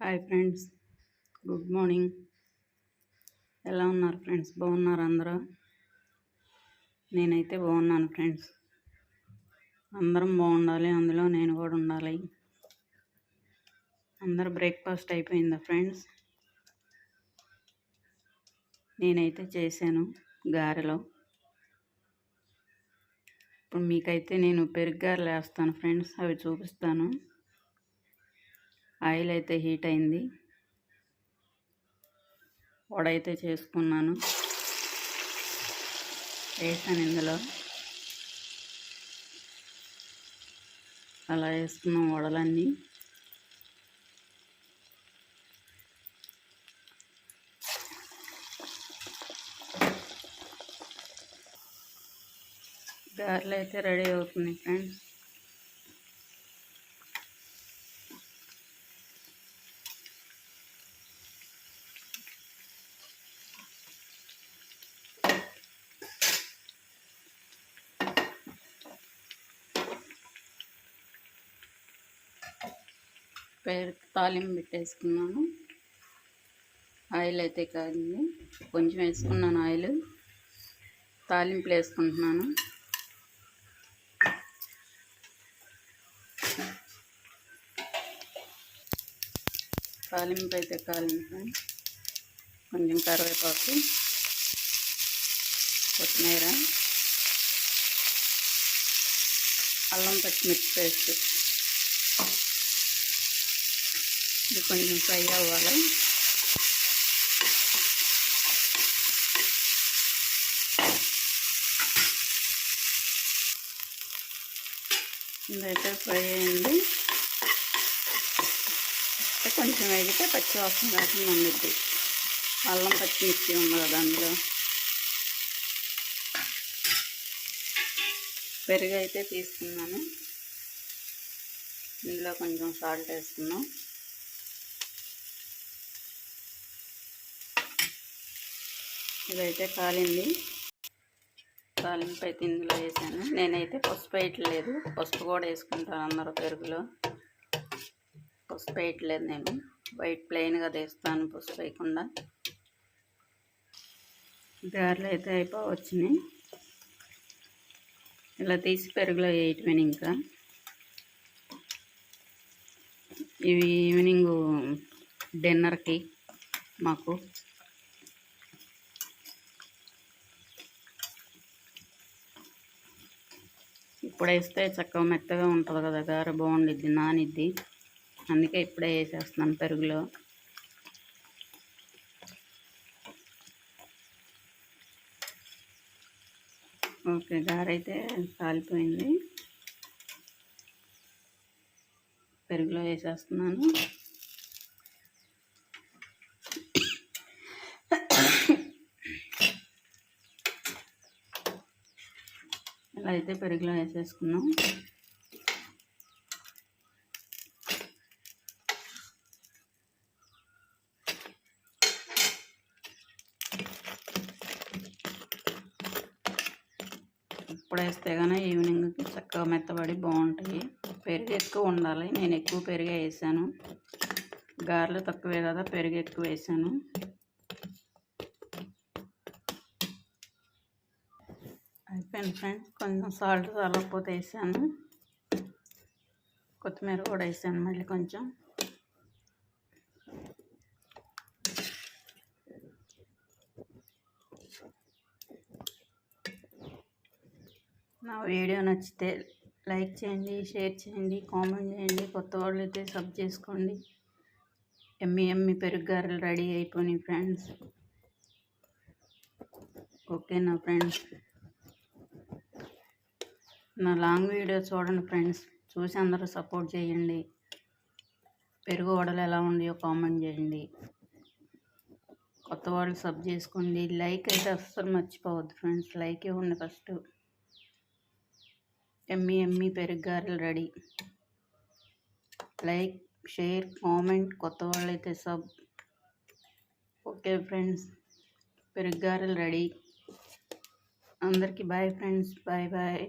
Hi friends. Good morning. ఎలా ఉన్నారు friends? బాగున్నారు అందరూ? నేనైతే బాగున్నాను ఫ్రెండ్స్. అందరం బాగుండాలి అందులో నేను కూడా ఉండాలి. అందరు బ్రేక్ఫాస్ట్ అయిపోయిందా ఫ్రెండ్స్? నేనైతే చేశాను గారెలో. ఇప్పుడు మీకైతే నేను పెరుగు గారెలు వేస్తాను ఫ్రెండ్స్ అవి చూపిస్తాను. ఆయిల్ అయితే హీట్ అయింది. వడ అయితే చేసుకున్నాను. వేసాను ఇందులో. అలా వేసుకున్నాం వడలన్నీ. గారెలు అయితే రెడీ అవుతుంది ఫ్రెండ్స్. తాలింపు పెట్టేసుకున్నాను. ఆయిల్ అయితే కాదండి కొంచెం వేసుకున్నాను ఆయిల్. తాలింపులు వేసుకుంటున్నాను. తాలింపు అయితే కాలింపు కొంచెం కరివేపాకు కొత్తిమీర అల్లం పచ్చిమిర్చి పేస్ట్. ఇది కొంచెం ఫ్రై అవ్వాలి. ఇదైతే ఫ్రై అయింది. కొంచెం వేగితే పచ్చి వాసన రాకుండా ఉండిద్ది. అల్లం పచ్చిమిర్చి ఉంది కదా అందులో. పెరుగు అయితే తీసుకున్నాను. ఇందులో కొంచెం సాల్ట్ వేసుకున్నాం. ఇదైతే కాలింది. తాలింపు అయితే ఇందులో వేసాను. నేనైతే పసుపు వేయట్లేదు. పసుపు కూడా వేసుకుంటాను అందరూ పెరుగులో. పసుపు వేయట్లేదు నేను. వైట్ ప్లెయిన్గా తీస్తాను పసుపు వేయకుండా. గారెలు అయితే అయిపోవచ్చినాయి ఇలా తీసి పెరుగులో వేయటమే ఇంకా? ఇవి ఈవినింగ్ డిన్నర్కి మాకు ఇప్పుడు వేస్తే చక్కగా మెత్తగా ఉంటుంది కదా గారు బాగుండిద్ది నానిద్ది. అందుకే ఇప్పుడే వేసేస్తున్నాను పెరుగులో. ఓకే గారైతే కాలిపోయింది. పెరుగులో వేసేస్తున్నాను. ఇలా అయితే పెరుగులో వేసేసుకున్నాం ఇప్పుడు వేస్తే కానీ ఈవినింగ్కి చక్కగా మెత్తబడి బాగుంటాయి. పెరుగు ఎక్కువ ఉండాలి. నేను ఎక్కువ పెరుగే వేసాను. గారెలు తక్కువే కదా పెరుగు ఎక్కువ వేసాను. అయిపోయింది ఫ్రెండ్స్ కొంచెం సాల్ట్ సాలకపోతే వేసాను. కొత్తిమీర కూడా వేసాను మళ్ళీ కొంచెం. నా వీడియో నచ్చితే లైక్ చేయండి షేర్ చేయండి కామెంట్ చేయండి కొత్త వాళ్ళు అయితే సబ్ చేసుకోండి. ఎమ్మి ఎమ్మి పెరుగు రెడీ అయిపోయినాయి ఫ్రెండ్స్ ఓకేనా ఫ్రెండ్స్ నా లాంగ్ వీడియో చూడండి ఫ్రెండ్స్. చూసి అందరూ సపోర్ట్ చేయండి. పెరుగు వడలు ఎలా ఉన్నాయో కామెంట్ చేయండి. కొత్త వాళ్ళు సబ్ చేసుకోండి. లైక్ అయితే అస్సలు మర్చిపోవద్దు ఫ్రెండ్స్. లైక్ ఇవ్వండి ఫస్ట్. ఎమ్మి ఎమ్మి పెరుగు గారెలు రెడీ. Like share comment. కొత్త వాళ్ళు అయితే సబ్. Okay friends. పెరుగు గారెలు రెడీ. అందరికీ బాయ్ ఫ్రెండ్స్. Bye bye.